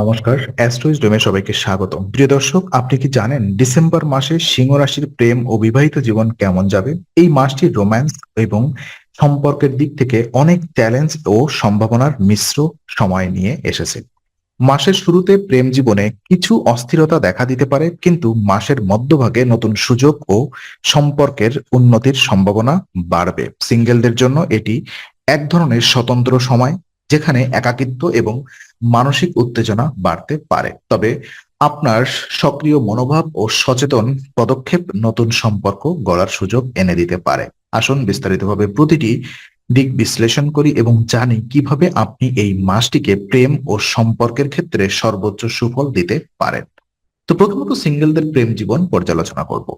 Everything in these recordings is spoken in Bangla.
নমস্কার অ্যাস্ট্রোইজ ডোমে সবাইকে স্বাগতম। প্রিয় দর্শক, আপনি কি জানেন ডিসেম্বর মাসে সিংহ রাশির প্রেম ও বিবাহিত জীবন কেমন যাবে? এই মাসটি রোম্যান্স এবং সম্পর্কের দিক থেকে অনেক চ্যালেঞ্জ ও সম্ভাবনার মিশ্র সময় নিয়ে এসেছে। মাসের শুরুতে প্রেম জীবনে কিছু অস্থিরতা দেখা দিতে পারে, কিন্তু মাসের মধ্যভাগে নতুন সুযোগ ও সম্পর্কের উন্নতির সম্ভাবনা বাড়বে। সিঙ্গেলদের জন্য এটি এক ধরনের স্বতন্ত্র সময় যেখানে একাকিত্ব এবং মানসিক উত্তেজনা বাড়তে পারে। তবে আপনার সক্রিয় মনোভাব ও সচেতন পদক্ষেপ নতুন সম্পর্ক গড়ার সুযোগ এনে দিতে পারে। আসুন বিস্তারিতভাবে প্রতিটি দিক বিশ্লেষণ করি এবং জানি কীভাবে আপনি এই মাসটিকে প্রেম ও সম্পর্কের ক্ষেত্রে সর্বোচ্চ সুফল দিতে পারেন। তো প্রথমত সিঙ্গেলদের প্রেম জীবন পর্যালোচনা করব।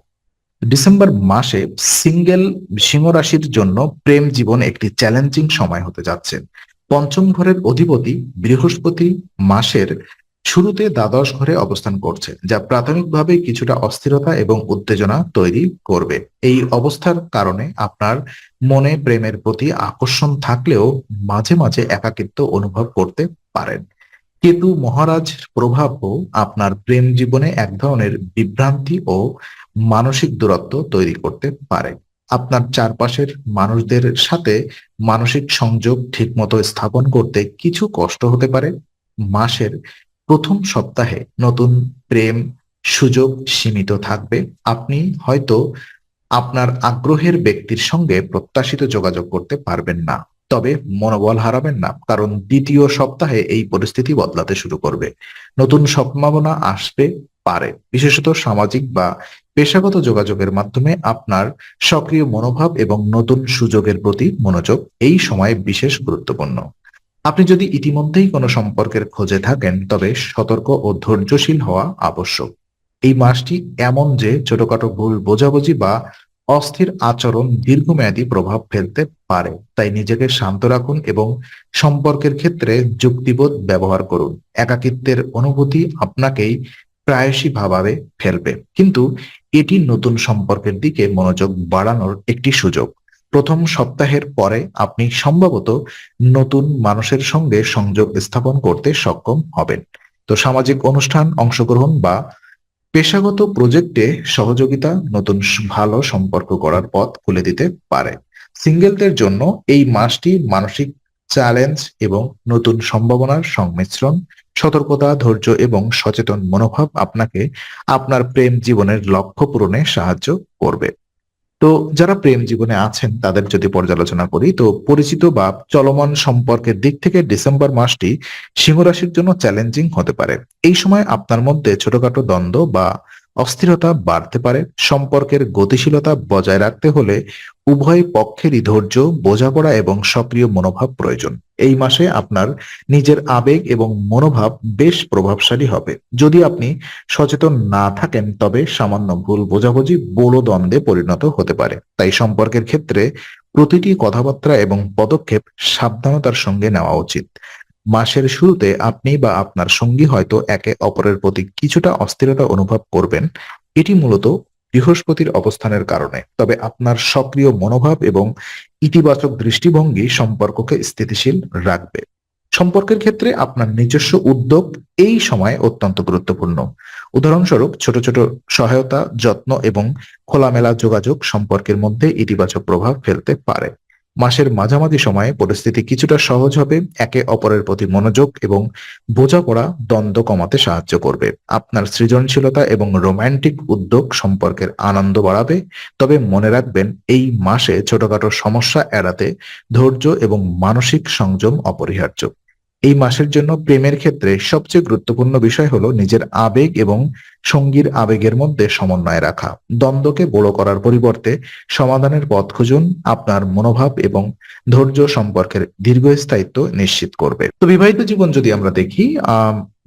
ডিসেম্বর মাসে সিঙ্গেল সিংহ রাশির জন্য প্রেম জীবন একটি চ্যালেঞ্জিং সময় হতে যাচ্ছে। পঞ্চম ঘরের অধিপতি বৃহস্পতি মাসের শুরুতে দ্বাদশ ঘরে অবস্থান করছে, যা প্রাথমিকভাবে কিছুটা অস্থিরতা এবং উত্তেজনা তৈরি করবে। এই অবস্থার কারণে আপনার মনে প্রেমের প্রতি আকর্ষণ থাকলেও মাঝে মাঝে একাকিত্ব অনুভব করতে পারেন। কেতু মহারাজ প্রভাবও আপনার প্রেম জীবনে এক ধরনের বিভ্রান্তি ও মানসিক দূরত্ব তৈরি করতে পারে। আপনার চারপাশের মানুষদের সাথে মানসিক সংযোগ ঠিকমতো স্থাপন করতে কিছু কষ্ট হতে পারে। মাসের প্রথম সপ্তাহে নতুন প্রেম সুযোগ সীমিত থাকবে। আপনি হয়তো আপনার আগ্রহের ব্যক্তির সঙ্গে প্রত্যাশিত যোগাযোগ করতে পারবেন না। তবে মনোবল হারাবেন না, কারণ দ্বিতীয় সপ্তাহে এই পরিস্থিতি বদলাতে শুরু করবে। নতুন সম্ভাবনা আসবে পারে, বিশেষত সামাজিক বা পেশাগত যোগাযোগের মাধ্যমে আপনার সক্রিয় মনোভাব এবং নতুন সুযোগের প্রতি মনোযোগ এই সময়ে বিশেষ গুরুত্বপূর্ণ। আপনি যদি ইতিমধ্যেই কোনো সম্পর্কের খোঁজে থাকেন, তবে সতর্ক ও ধৈর্যশীল হওয়া আবশ্যক। এই মাসটি এমন যে ছোটখাটো ভুল বোঝাবুঝি বা অস্থির আচরণ দীর্ঘমেয়াদী প্রভাব ফেলতে পারে, তাই নিজেকে শান্ত রাখুন এবং সম্পর্কের ক্ষেত্রে যুক্তিবোধ ব্যবহার করুন। একাকিত্বের অনুভূতি আপনাকেই প্রায়শই ভাবাবে, ফেলবে। কিন্তু এটি নতুন সম্পর্কের দিকে মনোযোগ বাড়ানোর একটি সুযোগ। প্রথম সপ্তাহের পরে আপনি সম্ভবত নতুন মানুষের সঙ্গে সংযোগ স্থাপন করতে সক্ষম হবেন। তো সামাজিক অনুষ্ঠান, অংশগ্রহণ বা পেশাগত প্রজেক্টে সহযোগিতা নতুন ভালো সম্পর্ক করার পথ খুলে দিতে পারে। সিঙ্গেলদের জন্য এই মাসটি মানসিক চ্যালেঞ্জ এবং নতুন সম্ভাবনার সংমিশ্রণ সতর্কতা, ধৈর্য এবং সচেতন মনোভাব আপনাকে আপনার প্রেম জীবনের লক্ষ্য পূরণে সাহায্য করবে। তো যারা প্রেম জীবনে আছেন, তাদের যদি পর্যালোচনা করি, তো পরিচিত বা চলমান সম্পর্কের দিক থেকে ডিসেম্বর মাসটি সিংহ রাশির জন্য চ্যালেঞ্জিং হতে পারে। এই সময় আপনার মধ্যে ছোটখাটো দ্বন্দ্ব বা অস্থিরতা বাড়তে পারে। সম্পর্কের গতিশীলতা বজায় রাখতে হলে উভয় পক্ষেরই ধৈর্য, বোঝাপড়া এবং সক্রিয় মনোভাব প্রয়োজন। এই মাসে আপনার নিজের আবেগ এবং মনোভাব বেশ প্রভাবশালী হবে। যদি আপনি সচেতন না থাকেন, তবে সামান্য ভুল বোঝাবুঝি বড় দ্বন্দ্বে পরিণত হতে পারে। তাই সম্পর্কের ক্ষেত্রে প্রতিটি কথাবার্তা এবং পদক্ষেপ সাবধানতার সঙ্গে নেওয়া উচিত। মাসের শুরুতে আপনি বা আপনার সঙ্গী হয়তো একে অপরের প্রতি কিছুটা অস্থিরতা অনুভব করবেন। এটি মূলত বৃহস্পতির অবস্থানের কারণে। তবে আপনার সক্রিয় মনোভাব এবং ইতিবাচক দৃষ্টিভঙ্গি সম্পর্ককে স্থিতিশীল রাখবে। সম্পর্কের ক্ষেত্রে আপনার নিজস্ব উদ্যোগ এই সময় অত্যন্ত গুরুত্বপূর্ণ। উদাহরণস্বরূপ, ছোট ছোট সহায়তা, যত্ন এবং খোলামেলা যোগাযোগ সম্পর্কের মধ্যে ইতিবাচক প্রভাব ফেলতে পারে। মাসের মাঝামাঝি সময়ে পরিস্থিতি কিছুটা সহজ হবে, একে অপরের প্রতি মনোযোগ এবং বোঝাপড়া দ্বন্দ্ব কমাতে সাহায্য করবে। আপনার সৃজনশীলতা এবং রোম্যান্টিক উদ্যোগ সম্পর্কের আনন্দ বাড়াবে। তবে মনে রাখবেন, এই মাসে ছোটখাটো সমস্যা এড়াতে ধৈর্য এবং মানসিক সংযম অপরিহার্য। এই মাসের জন্য প্রেমের ক্ষেত্রে সবচেয়ে গুরুত্বপূর্ণ বিষয় হলো নিজের আবেগ এবং সঙ্গীর আবেগের মধ্যে সমন্বয় রাখা। দ্বন্দ্বকে বড় করার পরিবর্তে সমাধানের পথ খুঁজুন, আপনার মনোভাব এবং ধৈর্য সম্পর্কের দীর্ঘস্থায়িত্ব নিশ্চিত করবে। তো বিবাহিত জীবন যদি আমরা দেখি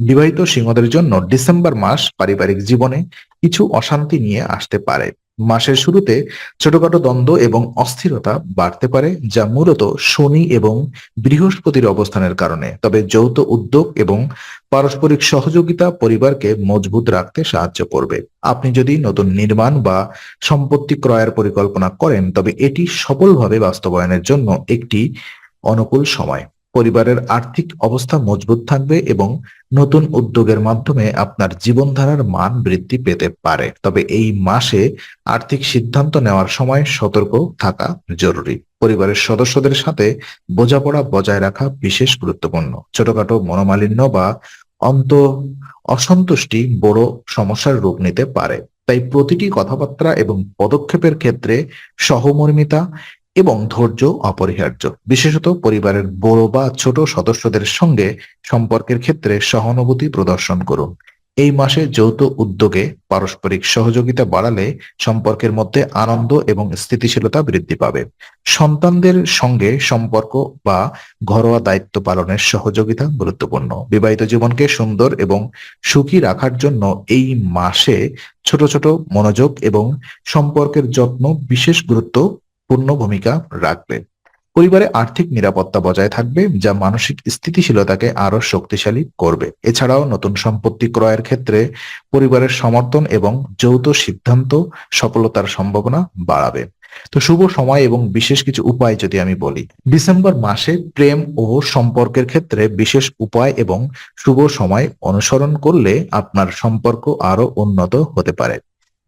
বিবাহিত সিংহদের জন্য ডিসেম্বর মাস পারিবারিক জীবনে কিছু অশান্তি নিয়ে আসতে পারে। মাসের শুরুতে ছোটখাটো দ্বন্দ্ব এবং অস্থিরতা বাড়তে পারে, যা মূলত শনি এবং বৃহস্পতির অবস্থানের কারণে। তবে যৌথ উদ্যোগ এবং পারস্পরিক সহযোগিতা পরিবারকে মজবুত রাখতে সাহায্য করবে। আপনি যদি নতুন নির্মাণ বা সম্পত্তি ক্রয়ের পরিকল্পনা করেন, তবে এটি সফলভাবে বাস্তবায়নের জন্য একটি অনুকূল সময়। পরিবারের আর্থিক অবস্থা মজবুত থাকবে এবং নতুন উদ্যোগের মাধ্যমে আপনার জীবনধারার মান বৃদ্ধি পেতে পারে। তবে এই মাসে আর্থিক সিদ্ধান্ত নেওয়ার সময় সতর্ক থাকা জরুরি। পরিবারের সদস্যদের সাথে বোঝাপড়া বজায় রাখা বিশেষ গুরুত্বপূর্ণ। ছোটখাটো মনোমালিন্য বা অন্ত অসন্তুষ্টি বড় সমস্যার রূপ নিতে পারে। তাই প্রতিটি কথাবার্তা এবং পদক্ষেপের ক্ষেত্রে সহমর্মিতা এবং ধৈর্য অপরিহার্য। বিশেষত পরিবারের বড় বা ছোট সদস্যদের সঙ্গে সম্পর্কের ক্ষেত্রে সহানুভূতি প্রদর্শন করুন। এই মাসে যৌথ উদ্যোগে পারস্পরিক সহযোগিতা বাড়ালে সম্পর্কের মধ্যে আনন্দ এবং স্থিতিশীলতা বৃদ্ধি পাবে। সন্তানদের সঙ্গে সম্পর্ক বা ঘরোয়া দায়িত্ব পালনের সহযোগিতা গুরুত্বপূর্ণ। বিবাহিত জীবনকে সুন্দর এবং সুখী রাখার জন্য এই মাসে ছোট ছোট মনোযোগ এবং সম্পর্কের যত্ন বিশেষ গুরুত্বপূর্ণ ভূমিকা রাখবে। পরিবারে আর্থিক নিরাপত্তা বজায় থাকবে, যা মানসিক স্থিতিশীলতাকে আরও শক্তিশালী করবে। এছাড়াও নতুন সম্পত্তি ক্রয়ের ক্ষেত্রে পরিবারের সমর্থন এবং যৌথ সিদ্ধান্ত সফলতার সম্ভাবনা বাড়াবে। তো শুভ সময় এবং বিশেষ কিছু উপায় যদি আমি বলি। ডিসেম্বর মাসে প্রেম ও সম্পর্কের ক্ষেত্রে বিশেষ উপায় এবং শুভ সময় অনুসরণ করলে আপনার সম্পর্ক আরও উন্নত হতে পারে।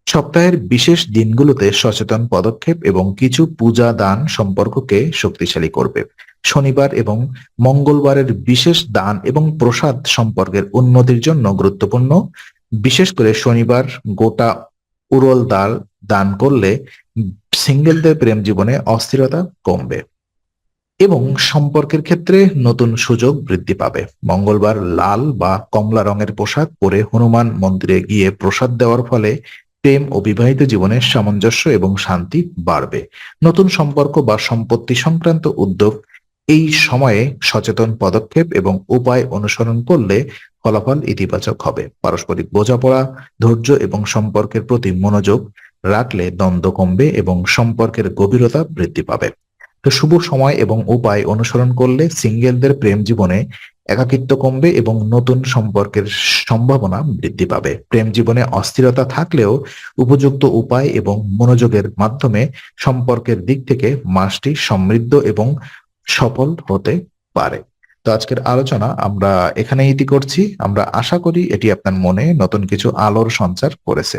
সপ্তাহের বিশেষ দিনগুলোতে সচেতন পদক্ষেপ এবং কিছু পূজা দান সম্পর্ককে শক্তিশালী করবে। শনিবার এবং মঙ্গলবারের বিশেষ দান এবং প্রসাদ সম্পর্কের উন্নতির জন্য গুরুত্বপূর্ণ। বিশেষ করে শনিবার গোটা উরল ডাল দান করলে সিঙ্গেলদের প্রেম জীবনে অস্থিরতা কমবে এবং সম্পর্কের ক্ষেত্রে নতুন সুযোগ বৃদ্ধি পাবে। মঙ্গলবার লাল বা কমলা রঙের পোশাক পরে হনুমান মন্দিরে গিয়ে প্রসাদ দেওয়ার ফলে প্রেম ও বিবাহিত জীবনের সামঞ্জস্য এবং শান্তি বাড়বে। নতুন সম্পর্ক বা সম্পত্তি সংক্রান্ত উদ্যোগ এই সময়ে সচেতন পদক্ষেপ এবং উপায় অনুসরণ করলে ফলাফল ইতিবাচক হবে। পারস্পরিক বোঝাপড়া, ধৈর্য এবং সম্পর্কের প্রতি মনোযোগ রাখলে দ্বন্দ্ব কমবে এবং সম্পর্কের গভীরতা বৃদ্ধি পাবে। তো শুভ সময় এবং উপায় অনুসরণ করলে সিঙ্গেলদের প্রেম জীবনে একাকিত্ব কমবে এবং নতুন সম্পর্কের সম্ভাবনা বৃদ্ধি পাবে। প্রেম জীবনে অস্থিরতা থাকলেও উপযুক্ত উপায় এবং মনোযোগের মাধ্যমে সম্পর্কের দিক থেকে মাসটি সমৃদ্ধ এবং সফল হতে পারে। তো আজকের আলোচনা আমরা এখানে ইতি করছি। আমরা আশা করি এটি আপনার মনে নতুন কিছু আলোর সঞ্চার করেছে।